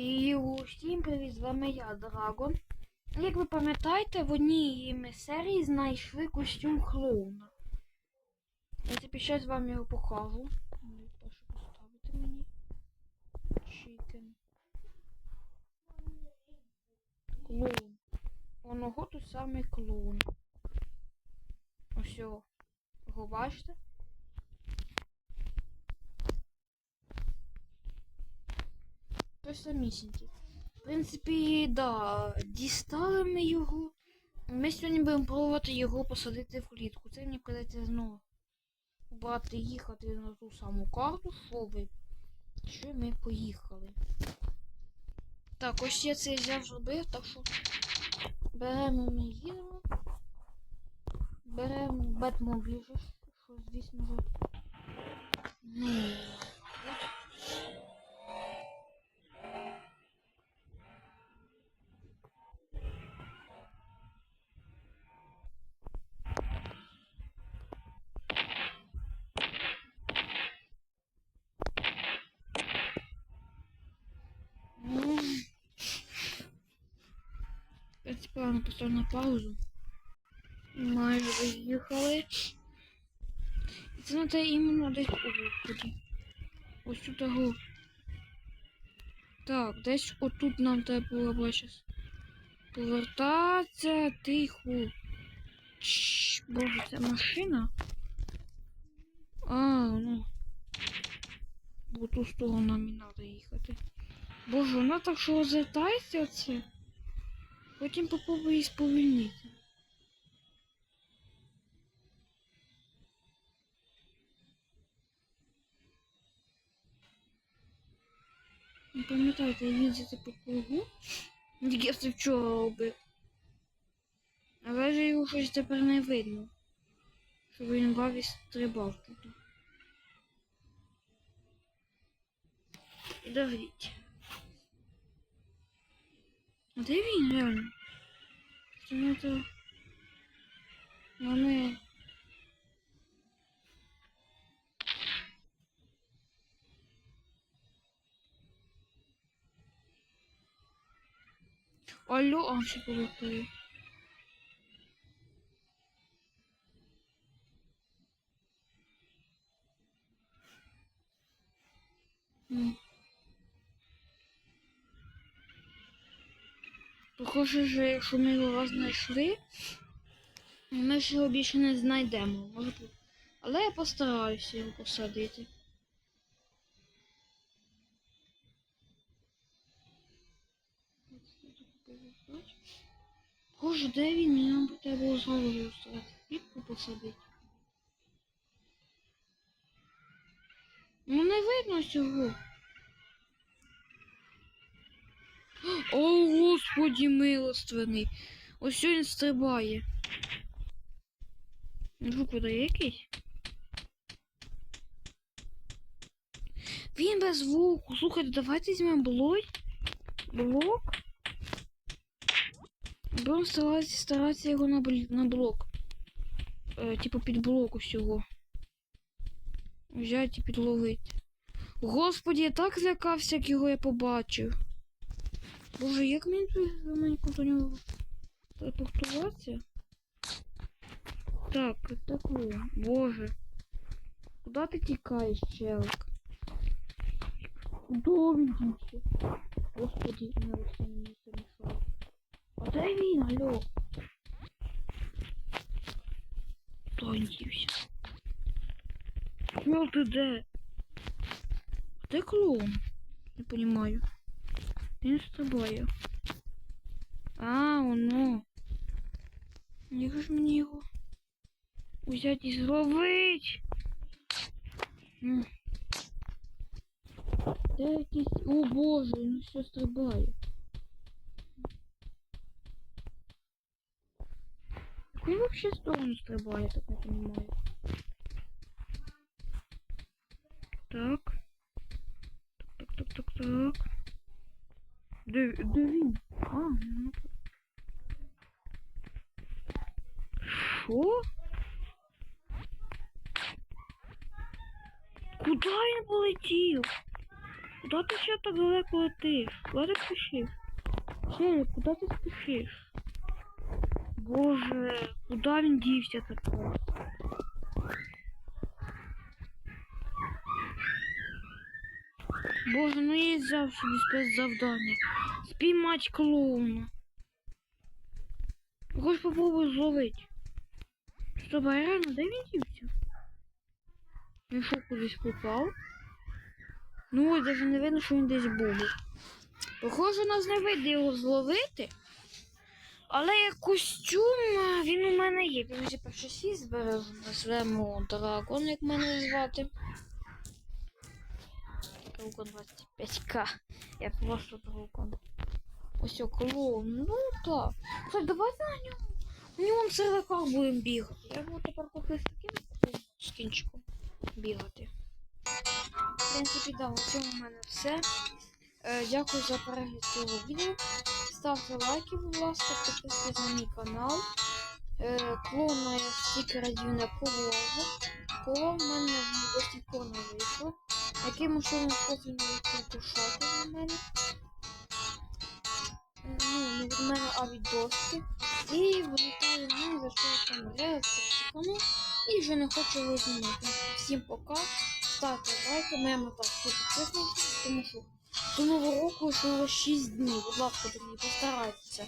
І усім привіт, з вами я, Драгон. Як ви пам'ятаєте, в одній серії знайшли костюм клоуна. Я тепер зараз вам його покажу. Прошу поставити мені. Чікен. Клоун. Оного тут саме клоун. Ось його. Його бачите? Самісінький. В принципі, да, дістали ми його. Ми сьогодні будемо пробувати його посадити в клітку. Це мені придеться знову брати їхати на ту саму карту, що ви. Що ми поїхали. Так, ось я це взяв зробив, так що беремо ми їдемо. Беремо Бетмобіль, що, звісно же. П'ять плану поставив на паузу. Майже виїхали. І це треба іменно десь у виході. Ось тут того. Так, десь отут нам треба було бачиш. Повертатися тихо. Чш, боже, це машина. А, ну. В ту сторону нам і треба їхати. Боже, вона так що розвертається оце. Потім попробуй її сповільнити. Не пам'ятаєте, їздити по кругу. Тільки я це вчора робив. Але ж його щось тепер не видно. Що він баві стрибав тут. Подождіть. А де він реально? Що не то... Вони... Алло, а ще повертаю. М. Похоже, що якщо ми його знайшли, ми ж його більше не знайдемо. Може. Але я постараюся його посадити. Боже, де він? Мені нам треба було зразу його старати. Посадити. Ну не видно цього. О, господі милостивний. Ось він стрибає. Звук видає якийсь? Він без звуку. Слухайте, давайте візьмемо блок. Блок. Будемо старатися, старатися його на, на блок. Е, типу під блок усього. Взяти і підловити. Господі, я так злякався, як його я побачив. Боже, як мені тут нього телепортуватися? Так, так о, Боже. Куда ти тікаєш, челик? Куда він дівся? Господи, милості мені це мішає. А де він, алло? Куда він дівся? Мел, ти де? Де клоун? Не понимаю. Він стрибає. А, воно. Як же ж мені його взяти і зловить? М. Де якийсь... О боже, він все стрибає. Який вообще сторону стрибає, я так не понимаю. Так. Так, так, так, так, так. Де, де він? А, ну. Що? Куда він полетів? Куда ти ще так далеко летиш? Куди ти спішиш? Сірі, куди ти спішиш? Боже, куди він дівся тепер? Боже, ну я взяв собі спецзавдання. Спіймать клоуна. Хоч попробуй зловити. Стоп, а реально, де він дівся? Він що, кудись попав? Ну ось даже не видно, що він десь був. Похоже, нас не вийде його зловити. Але як костюм, він у мене є. Він вже перший свій збережу. Назвемо дракон, як мене звати. Дракон 25к. Я просто дракон. Ось клоун. Ну так. Слухай, давайте на ньому. У нього в серваках будемо бігати. Я буду тепер поки з таким скінчиком бігати. В принципі, да, на цьому в мене все. Е, дякую за перегляд цього відео. Ставте лайки, будь ласка, підписуйтесь на мій канал. Е, клоуна я стільки разів не пробував. Пробував в мене сих пор не вийшло. Яким чином профіль не кушати на мене. Ну, не від мене, а від доски. І вилітає мене, за що я там реакцію і вже не хочу його. Всім пока. Ставте лайки, мета 100 підписників, тому що до нового року лишилось 6 днів. Будь ласка, друзі, постарайтеся.